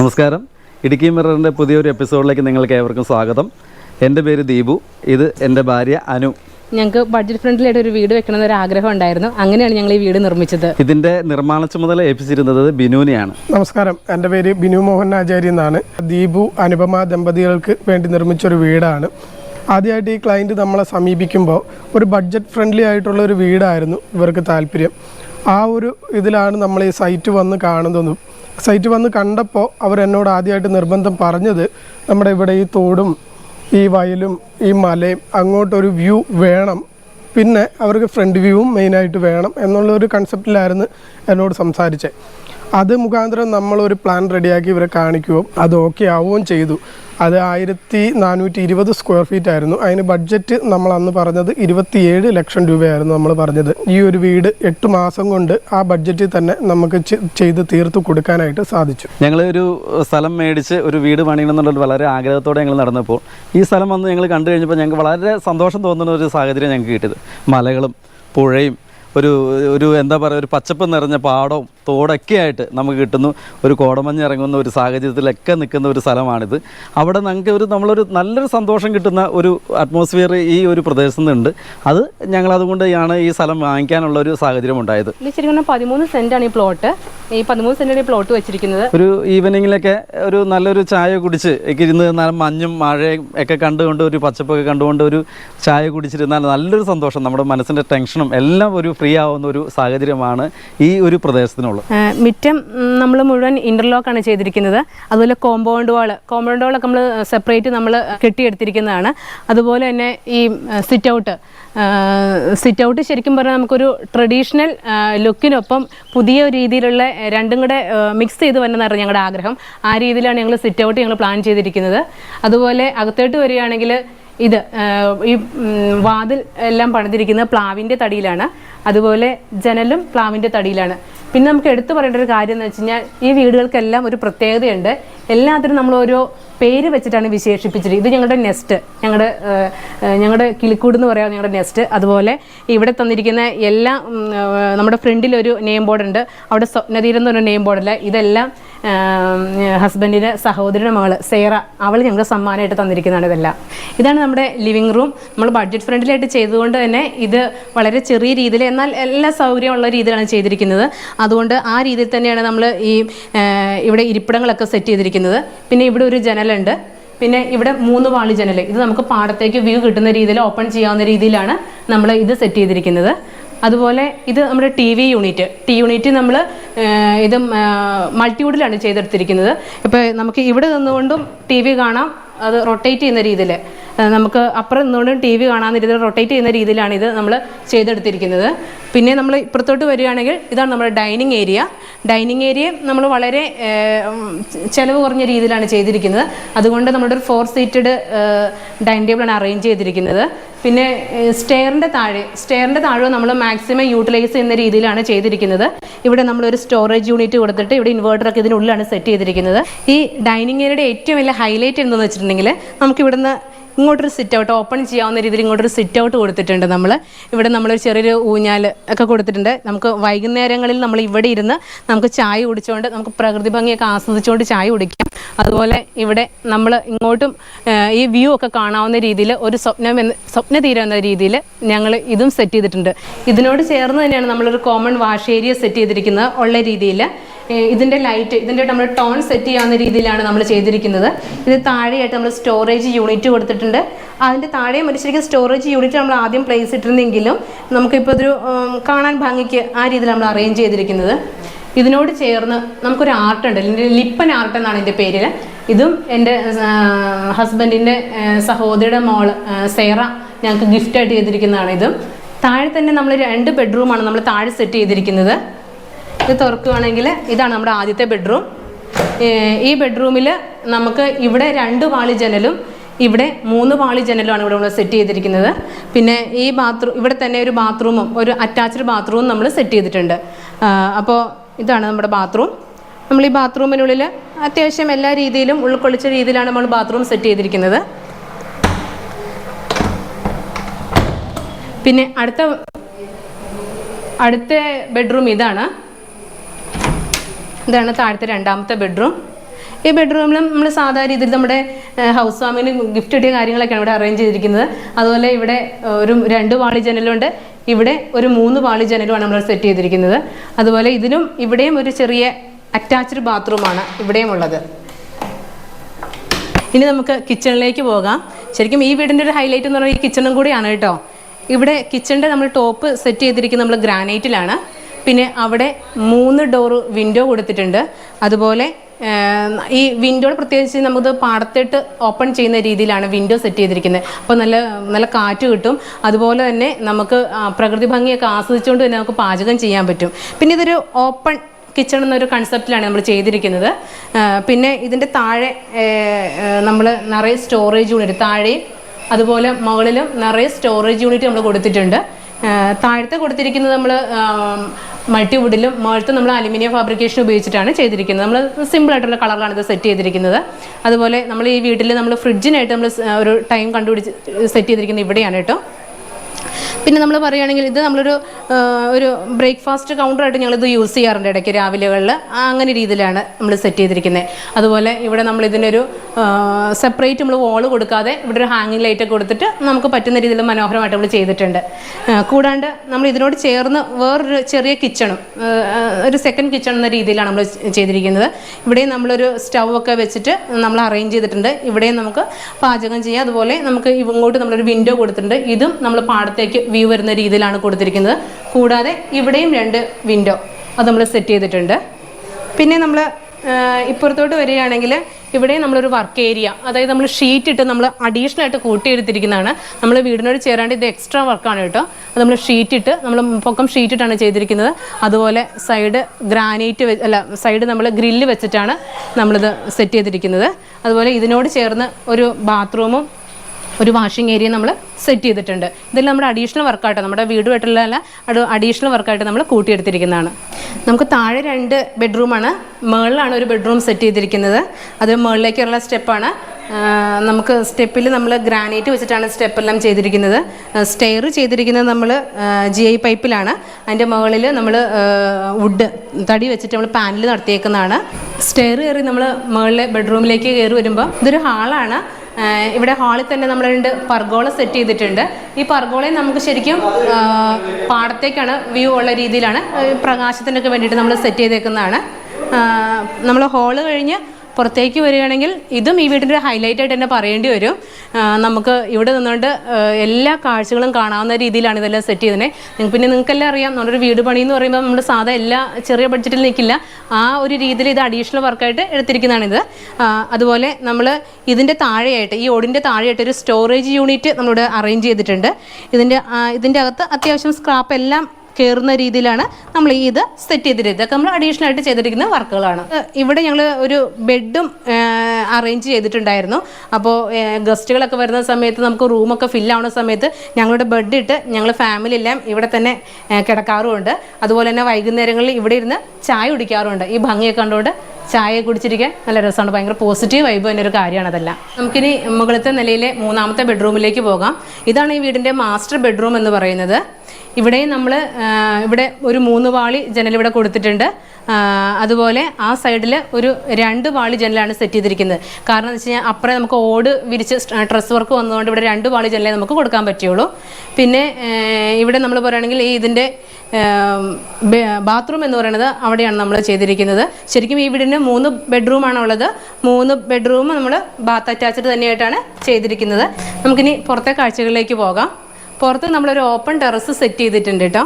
നമസ്കാരം. ഇടുക്കി മിററിന്റെ പുതിയൊരു എപ്പിസോഡിലേക്ക് നിങ്ങൾക്ക് ഏവർക്കും സ്വാഗതം. എന്റെ പേര് ദീപു ഇത് എന്റെ ഭാര്യ അനു. ഞങ്ങൾക്ക് ബഡ്ജറ്റ് ഫ്രണ്ട്ലിയായിട്ട് ഒരു വീട് വെക്കണം എന്നൊരു ആഗ്രഹം ഉണ്ടായിരുന്നു. അങ്ങനെയാണ് ഞങ്ങൾ ഈ വീട് നിർമ്മിച്ചത്. ഇതിന്റെ നിർമ്മാണ ചുമതല ഏൽപ്പിച്ചിരുന്നത് ബിനുവിനെയാണ് നമസ്കാരം. എന്റെ പേര് ബിനു മോഹൻ ആചാര്യ എന്നാണ്. ദീപു അനുപമ ദമ്പതികൾക്ക് വേണ്ടി നിർമ്മിച്ച ഒരു വീടാണ്. ആദ്യമായിട്ട് ഈ ക്ലയന്റ് നമ്മളെ സമീപിക്കുമ്പോൾ ഒരു ബഡ്ജറ്റ് ഫ്രണ്ട്ലി ആയിട്ടുള്ള ഒരു വീടായിരുന്നു ഇവർക്ക് താല്പര്യം. ആ ഒരു ഇതിലാണ് നമ്മൾ ഈ സൈറ്റ് വന്ന് കാണുന്നതും. സൈറ്റ് വന്ന് കണ്ടപ്പോൾ അവർ എന്നോട് ആദ്യമായിട്ട് നിർബന്ധം പറഞ്ഞത് നമ്മുടെ ഇവിടെ ഈ തോടും ഈ വയലും ഈ മലയും അങ്ങോട്ടൊരു വ്യൂ വേണം. പിന്നെ അവർക്ക് ഫ്രണ്ട് വ്യൂവും മെയിനായിട്ട് വേണം എന്നുള്ളൊരു കൺസെപ്റ്റിലായിരുന്നു എന്നോട് സംസാരിച്ചത്. അത് മുഖാന്തരം നമ്മൾ ഒരു പ്ലാൻ റെഡിയാക്കി ഇവരെ കാണിക്കുകയും അത് ഓക്കെ ആവുകയും ചെയ്തു. അത് ആയിരത്തി നാനൂറ്റി ഇരുപത് സ്ക്വയർ ഫീറ്റ് ആയിരുന്നു. അതിന് ബഡ്ജറ്റ് നമ്മൾ അന്ന് പറഞ്ഞത് ഇരുപത്തിയേഴ് ലക്ഷം രൂപയായിരുന്നു നമ്മൾ പറഞ്ഞത്. ഈ ഒരു വീട് എട്ട് മാസം കൊണ്ട് ആ ബഡ്ജറ്റിൽ തന്നെ നമുക്ക് ചെയ്ത് തീർത്ത് കൊടുക്കാനായിട്ട് സാധിച്ചു. ഞങ്ങൾ ഒരു സ്ഥലം മേടിച്ച് ഒരു വീട് പണിയണമെന്നുള്ള വളരെ ആഗ്രഹത്തോടെ ഞങ്ങൾ നടന്നപ്പോൾ ഈ സ്ഥലം വന്ന് ഞങ്ങൾ കണ്ടു കഴിഞ്ഞപ്പോൾ ഞങ്ങൾക്ക് വളരെ സന്തോഷം തോന്നുന്ന ഒരു സാഹചര്യം ഞങ്ങൾക്ക് കിട്ടിയത്. മലകളും പുഴയും ഒരു ഒരു എന്താ പറയുക ഒരു പച്ചപ്പ് നിറഞ്ഞ പാടവും തോടൊക്കെ ആയിട്ട് നമുക്ക് കിട്ടുന്നു. ഒരു കോടമഞ്ഞ് ഇറങ്ങുന്ന ഒരു സാഹചര്യത്തിലൊക്കെ നിൽക്കുന്ന ഒരു സ്ഥലമാണിത്. അവിടെ നമുക്ക് ഒരു നമ്മളൊരു നല്ലൊരു സന്തോഷം കിട്ടുന്ന ഒരു അറ്റ്മോസ്ഫിയർ ഈ ഒരു പ്രദേശത്ത് നിന്നുണ്ട്. അത് ഞങ്ങൾ അതുകൊണ്ടാണ് ഈ സ്ഥലം വാങ്ങിക്കാനുള്ള ഒരു സാഹചര്യം ഉണ്ടായത്. ശരിക്കും പതിമൂന്ന് സെന്റാണ് ഈ പ്ലോട്ട് ഈ പതിമൂന്ന് സെന്റാണ് ഈ പ്ലോട്ട് വെച്ചിരിക്കുന്നത്. ഒരു ഈവനിങ്ങിലൊക്കെ ഒരു നല്ലൊരു ചായ കുടിച്ച് ഒക്കെ ഇരുന്ന് നല്ല മഞ്ഞും മഴയും ഒക്കെ കണ്ടുകൊണ്ട് ഒരു പച്ചപ്പൊക്കെ കണ്ടുകൊണ്ട് ഒരു ചായ കുടിച്ചിരുന്നാൽ നല്ലൊരു സന്തോഷം. നമ്മുടെ മനസ്സിന്റെ ടെൻഷനും എല്ലാം ഒരു ഫ്രീ ആവുന്ന ഒരു സാഹചര്യമാണ് ഈ ഒരു പ്രദേശത്തിനുള്ളത്. ആ, മിറ്റം നമ്മൾ മുഴുവൻ ഇന്റർലോക്ക് ആണ് ചെയ്തിരിക്കുന്നത്. അതുപോലെ കോമ്പൗണ്ട് വാൾ കോമ്പൗണ്ട് വാളൊക്കെ നമ്മൾ സെപ്പറേറ്റ് നമ്മൾ കെട്ടിയെടുത്തിരിക്കുന്നതാണ്. അതുപോലെ തന്നെ ഈ സിറ്റ് ഔട്ട് സിറ്റ് ഔട്ട് ശരിക്കും പറഞ്ഞാൽ നമുക്കൊരു ട്രഡീഷണൽ ലുക്കിനൊപ്പം പുതിയ രീതിയിലുള്ള രണ്ടും കൂടെ മിക്സ് ചെയ്ത് വരണമെന്നായിരുന്നു ഞങ്ങളുടെ ആഗ്രഹം. ആ രീതിയിലാണ് ഞങ്ങൾ സിറ്റ് ഔട്ട് ഞങ്ങൾ പ്ലാൻ ചെയ്തിരിക്കുന്നത്. അതുപോലെ അകത്തോട്ട് വരികയാണെങ്കിൽ ഇത് ഈ വാതിൽ എല്ലാം പണിതിരിക്കുന്നത് പ്ലാവിന്റെ തടിയിലാണ്. അതുപോലെ ജനലും പ്ലാവിന്റെ തടിയിലാണ്. പിന്നെ നമുക്ക് എടുത്തു പറയേണ്ട ഒരു കാര്യം എന്ന് വെച്ച് കഴിഞ്ഞാൽ ഈ വീടുകൾക്കെല്ലാം ഒരു പ്രത്യേകതയുണ്ട്. എല്ലാത്തിനും നമ്മൾ ഓരോ പേര് വെച്ചിട്ടാണ് വിശേഷിപ്പിച്ചത് ഇത് ഞങ്ങളുടെ നെസ്റ്റ് ഞങ്ങളുടെ ഞങ്ങളുടെ കിളിക്കൂട് എന്ന് പറയാം ഞങ്ങളുടെ നെസ്റ്റ് അതുപോലെ ഇവിടെ തന്നിരിക്കുന്ന എല്ലാ നമ്മുടെ ഫ്രണ്ടിലൊരു നെയിം ബോർഡ് ഉണ്ട്. അവിടെ സ്വപ്നതീരം എന്ന് പറഞ്ഞ നെയിം ബോർഡില്ല ഇതെല്ലാം ഹസ്ബൻഡിന്റെ സഹോദരിയുടെ മകൾ സേറ അവൾ ഞങ്ങൾക്ക് സമ്മാനമായിട്ട് തന്നിരിക്കുന്നതാണ് ഇതെല്ലാം. ഇതാണ് നമ്മുടെ ലിവിങ് റൂം നമ്മൾ ബഡ്ജറ്റ് ഫ്രണ്ടിലായിട്ട് ചെയ്തുകൊണ്ട് തന്നെ ഇത് വളരെ ചെറിയ രീതിയിൽ എന്നാൽ എല്ലാ സൗകര്യമുള്ള രീതിയിലാണ് ചെയ്തിരിക്കുന്നത്. അതുകൊണ്ട് ആ രീതിയിൽ തന്നെയാണ് നമ്മൾ ഈ ഇവിടെ ഇരിപ്പിടങ്ങളൊക്കെ സെറ്റ് ചെയ്തിരിക്കുന്നത്. പിന്നെ ഇവിടെ ഒരു ജനലുണ്ട് പിന്നെ ഇവിടെ മൂന്ന് വാളി ജനൽ. ഇത് നമുക്ക് പാടത്തേക്ക് വ്യൂ കിട്ടുന്ന രീതിയിൽ ഓപ്പൺ ചെയ്യാവുന്ന രീതിയിലാണ് നമ്മൾ ഇത് സെറ്റ് ചെയ്തിരിക്കുന്നത്. അതുപോലെ ഇത് നമ്മുടെ T V unit T unit നമ്മൾ ഇത് മൾട്ടിവുഡിലാണ് ചെയ്തെടുത്തിരിക്കുന്നത്. ഇപ്പോൾ നമുക്ക് ഇവിടെ നിന്നുകൊണ്ടും ടി വി കാണാം അത് റൊട്ടേറ്റ് ചെയ്യുന്ന രീതിയിൽ നമുക്ക് അപ്പുറം നിന്നുകൊണ്ടും ടി വി കാണാവുന്ന രീതിയിൽ റൊട്ടേറ്റ് ചെയ്യുന്ന രീതിയിലാണ് ഇത് നമ്മൾ ചെയ്തെടുത്തിരിക്കുന്നത്. പിന്നെ നമ്മൾ ഇപ്പുറത്തോട്ട് വരികയാണെങ്കിൽ ഇതാണ് നമ്മുടെ ഡൈനിങ് ഏരിയ. ഡൈനിങ് ഏരിയ നമ്മൾ വളരെ ചെലവ് കുറഞ്ഞ രീതിയിലാണ് ചെയ്തിരിക്കുന്നത്. അതുകൊണ്ട് നമ്മുടെ ഒരു ഫോർ സീറ്റഡ് ഡൈനിങ് ടേബിളാണ് അറേഞ്ച് ചെയ്തിരിക്കുന്നത്. പിന്നെ സ്റ്റെയറിന്റെ താഴെ സ്റ്റെയറിന്റെ താഴെ നമ്മൾ മാക്സിമം യൂട്ടിലൈസ് ചെയ്യുന്ന രീതിയിലാണ് ചെയ്തിരിക്കുന്നത്. ഇവിടെ നമ്മളൊരു സ്റ്റോറേജ് യൂണിറ്റ് കൊടുത്തിട്ട് ഇവിടെ ഇൻവേർട്ടറൊക്കെ ഇതിനുള്ളിലാണ് സെറ്റ് ചെയ്തിരിക്കുന്നത്. ഈ ഡൈനിങ് ഏരിയയുടെ ഏറ്റവും വലിയ ഹൈലൈറ്റ് എന്താണെന്ന് വെച്ചിട്ടുണ്ടെങ്കിൽ നമുക്ക് ഇവിടുന്ന് ഇങ്ങോട്ടൊരു സിറ്റ് ഔട്ട് ഓപ്പൺ ചെയ്യാവുന്ന രീതിയിൽ ഇങ്ങോട്ടൊരു സിറ്റ് ഔട്ട് കൊടുത്തിട്ടുണ്ട് നമ്മൾ ഇവിടെ നമ്മളൊരു ചെറിയൊരു ഊഞ്ഞാൽ ഒക്കെ കൊടുത്തിട്ടുണ്ട്. നമുക്ക് വൈകുന്നേരങ്ങളിൽ നമ്മൾ ഇവിടെ ഇരുന്ന് നമുക്ക് ചായ കുടിച്ചുകൊണ്ട് നമുക്ക് പ്രകൃതി ഭംഗിയൊക്കെ ആസ്വദിച്ചുകൊണ്ട് ചായ കുടിക്കാം. അതുപോലെ ഇവിടെ നമ്മൾ ഇങ്ങോട്ടും ഈ വ്യൂ ഒക്കെ കാണാവുന്ന രീതിയിൽ ഒരു സ്വപ്നം എന്ന സ്വപ്ന തീരം എന്ന രീതിയിൽ ഞങ്ങൾ ഇതും സെറ്റ് ചെയ്തിട്ടുണ്ട്. ഇതിനോട് ചേർന്ന് തന്നെയാണ് നമ്മളൊരു കോമൺ വാഷ് ഏരിയ സെറ്റ് ചെയ്തിരിക്കുന്നത്. ഉള്ള രീതിയിൽ ഇതിന്റെ ലൈറ്റ് ഇതിന്റെ നമ്മൾ ടോൺ സെറ്റ് ചെയ്യാവുന്ന രീതിയിലാണ് നമ്മൾ ചെയ്തിരിക്കുന്നത്. ഇത് താഴെയായിട്ട് നമ്മൾ സ്റ്റോറേജ് യൂണിറ്റ് കൊടുത്തിട്ടുണ്ട്. അതിന്റെ താഴെ ഒരു ശരിക്കും സ്റ്റോറേജ് യൂണിറ്റ് നമ്മൾ ആദ്യം പ്ലേസ് ഇട്ടിരുന്നെങ്കിലും നമുക്കിപ്പോൾ ഉം, കാണാൻ ഭംഗിക്ക് ആ രീതിയിൽ നമ്മൾ അറേഞ്ച് ചെയ്തിരിക്കുന്നത്. ഇതിനോട് ചേർന്ന് നമുക്കൊരു ആർട്ട് ഉണ്ട്. ഇതിന്റെ ലിപ്പൻ ആർട്ട് എന്നാണ് എന്റെ പേര്. ഇതും എന്റെ ഹസ്ബൻഡിന്റെ സഹോദരിയുടെ മോൾ സേറ ഞങ്ങൾക്ക് ഗിഫ്റ്റായിട്ട് ചെയ്തിരിക്കുന്നതാണ് ഇതും. താഴെ തന്നെ നമ്മൾ രണ്ട് ബെഡ്റൂമാണ് നമ്മൾ താഴെ സെറ്റ് ചെയ്തിരിക്കുന്നത്. ഇത് തുറക്കുകയാണെങ്കിൽ ഇതാണ് നമ്മുടെ ആദ്യത്തെ ബെഡ്റൂം ഈ ബെഡ്റൂമിൽ നമുക്ക് ഇവിടെ രണ്ട് വാളി ജനലും ഇവിടെ മൂന്ന് പാളി ജനലുമാണ് ഇവിടെ നമ്മൾ സെറ്റ് ചെയ്തിരിക്കുന്നത്. പിന്നെ ഈ ബാത്റൂം ഇവിടെ തന്നെ ഒരു ബാത്റൂമും ഒരു അറ്റാച്ച്ഡ് ബാത്റൂമും നമ്മൾ സെറ്റ് ചെയ്തിട്ടുണ്ട്. അപ്പോൾ ഇതാണ് നമ്മുടെ ബാത്റൂം നമ്മൾ ഈ ബാത്റൂമിനുള്ളിൽ അത്യാവശ്യം എല്ലാ രീതിയിലും ഉൾക്കൊള്ളിച്ച രീതിയിലാണ് നമ്മൾ ബാത്റൂം സെറ്റ് ചെയ്തിരിക്കുന്നത്. പിന്നെ അടുത്ത അടുത്ത ബെഡ്റൂം ഇതാണ്. ഇതാണ് താഴത്തെ രണ്ടാമത്തെ ബെഡ്റൂം ഈ ബെഡ്റൂമിലും നമ്മൾ സാധാരണ രീതിയിൽ നമ്മുടെ ഹൗസ് വാമിന് ഗിഫ്റ്റ് കിട്ടിയ കാര്യങ്ങളൊക്കെയാണ് ഇവിടെ അറേഞ്ച് ചെയ്തിരിക്കുന്നത്. അതുപോലെ ഇവിടെ ഒരു രണ്ട് പാളി ജനലുണ്ട്. ഇവിടെ ഒരു മൂന്ന് പാളി ജനലുമാണ് നമ്മൾ സെറ്റ് ചെയ്തിരിക്കുന്നത്. അതുപോലെ ഇതിനും ഇവിടെയും ഒരു ചെറിയ അറ്റാച്ച്ഡ് ബാത്റൂമാണ് ഇവിടെയും ഉള്ളത്. ഇനി നമുക്ക് കിച്ചണിലേക്ക് പോകാം. ശരിക്കും ഈ വീടിന്റെ ഒരു ഹൈലൈറ്റ് എന്ന് പറഞ്ഞാൽ ഈ കിച്ചണും കൂടിയാണ് കേട്ടോ. ഇവിടെ കിച്ചണിന്റെ നമ്മൾ ടോപ്പ് സെറ്റ് ചെയ്തിരിക്കുന്നത് നമ്മൾ ഗ്രാനൈറ്റിലാണ് പിന്നെ അവിടെ മൂന്ന് ഡോർ വിൻഡോ കൊടുത്തിട്ടുണ്ട്. അതുപോലെ ഈ വിൻഡോയുടെ പ്രത്യേകിച്ച് നമുക്ക് പാടത്തിട്ട് ഓപ്പൺ ചെയ്യുന്ന രീതിയിലാണ് വിൻഡോ സെറ്റ് ചെയ്തിരിക്കുന്നത്. അപ്പോൾ നല്ല നല്ല കാറ്റ് കിട്ടും. അതുപോലെ തന്നെ നമുക്ക് പ്രകൃതി ഭംഗിയൊക്കെ ആസ്വദിച്ചുകൊണ്ട് തന്നെ നമുക്ക് പാചകം ചെയ്യാൻ പറ്റും. പിന്നെ ഇതൊരു ഓപ്പൺ കിച്ചൺ എന്നൊരു കൺസെപ്റ്റിലാണ് നമ്മൾ ചെയ്തിരിക്കുന്നത്. പിന്നെ ഇതിന്റെ താഴെ നമ്മൾ നിറയെ സ്റ്റോറേജ് യൂണിറ്റ് താഴെയും അതുപോലെ മുകളിലും നിറയെ സ്റ്റോറേജ് യൂണിറ്റ് നമ്മൾ കൊടുത്തിട്ടുണ്ട്. താഴത്തെ കൊടുത്തിരിക്കുന്നത് നമ്മൾ മൾട്ടിവുഡിലും മുകളിലത്തെ നമ്മൾ അലുമിനിയം ഫാബ്രിക്കേഷൻ ഉപയോഗിച്ചിട്ടാണ് ചെയ്തിരിക്കുന്നത്. നമ്മൾ സിമ്പിൾ ആയിട്ടുള്ള കളറാണ് ഇത് സെറ്റ് ചെയ്തിരിക്കുന്നത്. അതുപോലെ നമ്മൾ ഈ വീട്ടിൽ നമ്മൾ ഫ്രിഡ്ജിനായിട്ട് നമ്മൾ ഒരു ടൈം കണ്ടുപിടിച്ച് സെറ്റ് ചെയ്തിരിക്കുന്നത് ഇവിടെയാണ് കേട്ടോ. പിന്നെ നമ്മൾ പറയുകയാണെങ്കിൽ ഇത് നമ്മളൊരു ഒരു ബ്രേക്ക്ഫാസ്റ്റ് കൗണ്ടറായിട്ട് ഞങ്ങളിത് യൂസ് ചെയ്യാറുണ്ട് ഇടയ്ക്ക് രാവിലെകളിൽ. അങ്ങനെ രീതിയിലാണ് നമ്മൾ സെറ്റ് ചെയ്തിരിക്കുന്നത് അതുപോലെ ഇവിടെ നമ്മൾ ഇതിനൊരു സെപ്പറേറ്റ് നമ്മൾ വോൾ കൊടുക്കാതെ ഇവിടെ ഒരു ഹാങ്ങിങ് ലൈറ്റ് ഒക്കെ കൊടുത്തിട്ട് നമുക്ക് പറ്റുന്ന രീതിയിൽ മനോഹരമായിട്ട് നമ്മൾ ചെയ്തിട്ടുണ്ട്. കൂടാണ്ട് നമ്മൾ ഇതിനോട് ചേർന്ന് വേറൊരു ചെറിയ കിച്ചണും ഒരു സെക്കൻഡ് കിച്ചൺ എന്ന രീതിയിലാണ് നമ്മൾ ചെയ്തിരിക്കുന്നത്. ഇവിടെയും നമ്മളൊരു സ്റ്റൗ ഒക്കെ വെച്ചിട്ട് നമ്മൾ അറേഞ്ച് ചെയ്തിട്ടുണ്ട്. ഇവിടെയും നമുക്ക് പാചകം ചെയ്യാം. അതുപോലെ നമുക്ക് ഇങ്ങോട്ട് നമ്മളൊരു വിൻഡോ കൊടുത്തിട്ടുണ്ട്. ഇതും നമ്മൾ പാടത്തേക്ക് വ്യൂ വരുന്ന രീതിയിലാണ് കൊടുത്തിരിക്കുന്നത്. കൂടാതെ ഇവിടെയും രണ്ട് വിൻഡോ അത് നമ്മൾ സെറ്റ് ചെയ്തിട്ടുണ്ട്. പിന്നെ നമ്മൾ ഇപ്പുറത്തോട്ട് വരികയാണെങ്കിൽ ഇവിടെ നമ്മളൊരു വർക്ക് ഏരിയ അതായത് നമ്മൾ ഷീറ്റ് ഇട്ട് നമ്മൾ അഡീഷണൽ ആയിട്ട് കൂട്ടിയെടുത്തിരിക്കുന്നതാണ്. നമ്മൾ വീടിനോട് ചേരാണ്ട് ഇത് എക്സ്ട്രാ വർക്കാണ് കേട്ടോ. അത് നമ്മൾ ഷീറ്റ് ഇട്ട് നമ്മൾ പൊക്കം ഷീറ്റ് ഇട്ടാണ് ചെയ്തിരിക്കുന്നത്. അതുപോലെ സൈഡ് ഗ്രാനൈറ്റ് അല്ല സൈഡ് നമ്മൾ ഗ്രില്ല് വെച്ചിട്ടാണ് നമ്മളിത് സെറ്റ് ചെയ്തിരിക്കുന്നത്. അതുപോലെ ഇതിനോട് ചേർന്ന് ഒരു ബാത്റൂമും ഒരു വാഷിംഗ് ഏരിയ നമ്മൾ സെറ്റ് ചെയ്തിട്ടുണ്ട്. ഇതെല്ലാം നമ്മുടെ അഡീഷണൽ വർക്കായിട്ട് നമ്മുടെ വീടുമായിട്ടുള്ള അത് അഡീഷണൽ വർക്കായിട്ട് നമ്മൾ കൂട്ടിയെടുത്തിരിക്കുന്നതാണ്. നമുക്ക് താഴെ രണ്ട് ബെഡ്റൂമാണ് മുകളിലാണ് ഒരു ബെഡ്റൂം സെറ്റ് ചെയ്തിരിക്കുന്നത്. അത് മുകളിലേക്കുള്ള സ്റ്റെപ്പാണ് നമുക്ക് സ്റ്റെപ്പിൽ നമ്മൾ ഗ്രാനൈറ്റ് വെച്ചിട്ടാണ് സ്റ്റെപ്പെല്ലാം ചെയ്തിരിക്കുന്നത്. സ്റ്റെയർ ചെയ്തിരിക്കുന്നത് നമ്മൾ ജി ഐ പൈപ്പിലാണ് അതിന്റെ മുകളിൽ നമ്മൾ വുഡ് തടി വെച്ചിട്ട് നമ്മൾ പാനൽ നടത്തിയേക്കുന്നതാണ്. സ്റ്റെയർ കയറി നമ്മൾ മുകളിലെ ബെഡ്റൂമിലേക്ക് കയറി വരുമ്പോൾ ഇതൊരു ഹാളാണ് ഇവിടെ ഹാളിൽ തന്നെ നമ്മൾ രണ്ട് പർഗോള സെറ്റ് ചെയ്തിട്ടുണ്ട്. ഈ പർഗോളെ നമുക്ക് ശരിക്കും പാടത്തേക്കാണ് വ്യൂ ഉള്ള രീതിയിലാണ് പ്രകാശത്തിനൊക്കെ വേണ്ടിയിട്ട് നമ്മൾ സെറ്റ് ചെയ്തേക്കുന്നതാണ്. നമ്മൾ ഹോൾ കഴിഞ്ഞ് പുറത്തേക്ക് വരികയാണെങ്കിൽ ഇതും ഈ വീടിന്റെ ഹൈലൈറ്റ് ആയിട്ട് തന്നെ പറയേണ്ടി വരും. നമുക്ക് ഇവിടെ നിന്നുകൊണ്ട് എല്ലാ കാഴ്ചകളും കാണാവുന്ന രീതിയിലാണ് ഇതെല്ലാം സെറ്റ് ചെയ്തതിനെ പിന്നെ നിങ്ങൾക്കെല്ലാം അറിയാം നമ്മുടെ വീട് പണി എന്ന് പറയുമ്പോൾ നമ്മൾ സാധാ എല്ലാ ചെറിയ ബഡ്ജറ്റിൽ നിൽക്കില്ല. ആ ഒരു രീതിയിൽ ഇത് അഡീഷണൽ വർക്കായിട്ട് ഇത്. അതുപോലെ നമ്മൾ ഇതിന്റെ താഴെയായിട്ട് ഈ ഓടിന്റെ താഴെയായിട്ട് ഒരു സ്റ്റോറേജ് യൂണിറ്റ് നമ്മളിവിടെ അറേഞ്ച് ചെയ്തിട്ടുണ്ട്. ഇതിന്റെ ഇതിന്റെ അകത്ത് അത്യാവശ്യം സ്ക്രാപ്പ് എല്ലാം കയറുന്ന രീതിയിലാണ് നമ്മൾ ഇത് സെറ്റ് ചെയ്തിരിക്കുന്നത്. ഇതൊക്കെ നമ്മൾ അഡീഷണൽ ആയിട്ട് ചെയ്തിരിക്കുന്ന വർക്കുകളാണ്. ഇവിടെ ഞങ്ങൾ ഒരു ബെഡും അറേഞ്ച് ചെയ്തിട്ടുണ്ടായിരുന്നു. അപ്പോൾ ഗസ്റ്റുകളൊക്കെ വരുന്ന സമയത്ത് നമുക്ക് റൂമൊക്കെ ഫില്ലാവുന്ന സമയത്ത് ഞങ്ങളുടെ ബെഡ് ഇട്ട് ഞങ്ങൾ ഫാമിലി എല്ലാം ഇവിടെ തന്നെ കിടക്കാറുമുണ്ട്. അതുപോലെ തന്നെ വൈകുന്നേരങ്ങളിൽ ഇവിടെ ഇരുന്ന് ചായ കുടിക്കാറുമുണ്ട്. ഈ ഭംഗിയൊക്കെ കണ്ടുകൊണ്ട് ചായ കുടിച്ചിരിക്കാൻ നല്ല രസമാണ്. ഭയങ്കര പോസിറ്റീവ് വൈബ് തന്നെ ഒരു കാര്യമാണ് അതെല്ലാം. നമുക്കിനി മുകളിലത്തെ നിലയിലെ മൂന്നാമത്തെ ബെഡ്റൂമിലേക്ക് പോകാം. ഇതാണ് ഈ വീടിന്റെ മാസ്റ്റർ ബെഡ്റൂം എന്ന് പറയുന്നത്. ഇവിടെയും നമ്മൾ ഇവിടെ ഒരു മൂന്ന് വാളി ജനൽ ഇവിടെ കൊടുത്തിട്ടുണ്ട്. അതുപോലെ ആ സൈഡിൽ ഒരു രണ്ട് വാളി ജനലാണ് സെറ്റ് ചെയ്തിരിക്കുന്നത്. കാരണം എന്ന് വെച്ച് കഴിഞ്ഞാൽ അപ്പുറം നമുക്ക് ഓട് വിരിച്ച് ഡ്രസ് വർക്ക് വന്നതുകൊണ്ട് ഇവിടെ രണ്ട് വാളി ജനലേ നമുക്ക് കൊടുക്കാൻ പറ്റുള്ളൂ. പിന്നെ ഇവിടെ നമ്മൾ പറയുകയാണെങ്കിൽ ഈ ഇതിന്റെ ബാത്റൂം എന്ന് പറയുന്നത് അവിടെയാണ് നമ്മൾ ചെയ്തിരിക്കുന്നത്. ശരിക്കും ഈ വീടിന് മൂന്ന് ബെഡ്റൂമാണ് ഉള്ളത്. മൂന്ന് ബെഡ്റൂം നമ്മൾ ബാത്ത് അറ്റാച്ച്ഡ് തന്നെയായിട്ടാണ് ചെയ്തിരിക്കുന്നത്. നമുക്കിനി പുറത്തെ കാഴ്ചകളിലേക്ക് പോകാം. പുറത്ത് നമ്മളൊരു ഓപ്പൺ ടെറസ് സെറ്റ് ചെയ്തിട്ടുണ്ട് കേട്ടോ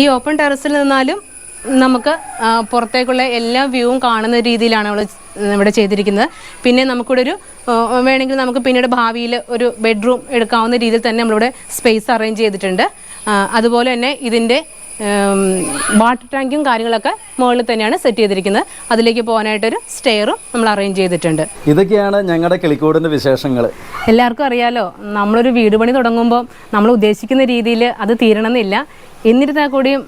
ഈ ഓപ്പൺ ടെറസിൽ നിന്നാലും നമുക്ക് പുറത്തേക്കുള്ള എല്ലാ വ്യൂവും കാണുന്ന രീതിയിലാണ് നമ്മൾ ഇവിടെ ചെയ്തിരിക്കുന്നത്. പിന്നെ നമുക്കിവിടെ ഒരു വേണമെങ്കിൽ നമുക്ക് പിന്നീട് ഭാവിയിൽ ഒരു ബെഡ്റൂം എടുക്കാവുന്ന രീതിയിൽ തന്നെ നമ്മളിവിടെ സ്പേസ് അറേഞ്ച് ചെയ്തിട്ടുണ്ട്. അതുപോലെ തന്നെ ഇതിന്റെ വാട്ടർ ടാങ്കും കാര്യങ്ങളൊക്കെ മുകളിൽ തന്നെയാണ് സെറ്റ് ചെയ്തിരിക്കുന്നത്. അതിലേക്ക് പോകാനായിട്ടൊരു സ്റ്റെയറും നമ്മൾ അറേഞ്ച് ചെയ്തിട്ടുണ്ട്. ഇതൊക്കെയാണ് ഞങ്ങളുടെ കിളിക്കോടിന്റെ വിശേഷങ്ങൾ എല്ലാവർക്കും അറിയാലോ നമ്മളൊരു വീട് പണി തുടങ്ങുമ്പോൾ നമ്മൾ ഉദ്ദേശിക്കുന്ന രീതിയിൽ അത് തീരണമെന്നില്ല. എന്നിരുന്നാൽ കൂടിയും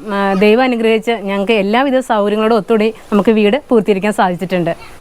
ദൈവം അനുഗ്രഹിച്ച് ഞങ്ങൾക്ക് എല്ലാവിധ സൗകര്യങ്ങളോടും ഒത്തുകൂടി നമുക്ക് വീട് പൂർത്തീകരിക്കാൻ സാധിച്ചിട്ടുണ്ട്.